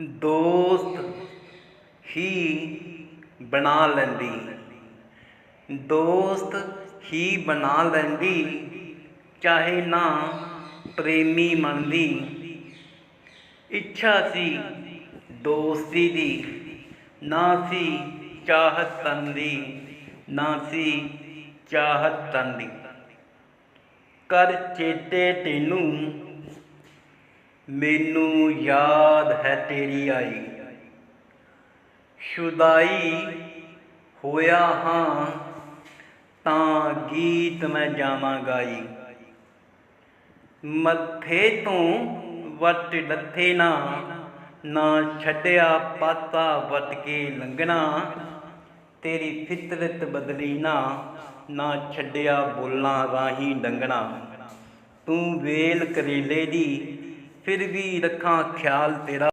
ਦੋਸਤ ਹੀ ਬਣਾ ਲੈਂਦੀ। ਦੋਸਤ ਹੀ ਬਣਾ ਲੈਂਦੀ, ਚਾਹੇ ਨਾ ਪ੍ਰੇਮੀ ਮੰਨਦੀ। ਇੱਛਾ ਸੀ ਦੋਸਤੀ ਦੀ, ਨਾ ਸੀ ਚਾਹਤ ਤਨ ਦੀ, ਨਾ ਸੀ ਚਾਹਤ ਤਨ ਦੀ। ਕਰ ਚੇਤੇ ਤੈਨੂੰ ਮੈਨੂੰ ਯਾਦ ਹੈ ਤੇਰੀ ਆਈ। ਸ਼ੁਦਾਈ ਹੋਇਆ ਹਾਂ, ਤਾਂ ਗੀਤ ਮੈਂ ਜਾਵਾਂ ਗਾਈ। ਮੱਥੇ ਤੋਂ ਵੱਟ ਲੱਥੇ ਨਾ ਨਾ ਛੱਡਿਆ ਪਾਤਾ ਵਟ ਕੇ ਲੰਘਣਾ। ਤੇਰੀ ਫਿਤਰਤ ਬਦਲੀ ਨਾ ਨਾ ਛੱਡਿਆ ਬੋਲਾਂ ਰਾਹੀਂ ਡੰਗਣਾ। ਤੂੰ ਵੇਲ ਕਰੇਲੇ ਦੀ ਫਿਰ ਵੀ ਰੱਖਾਂ ਖਿਆਲ ਤੇਰਾ।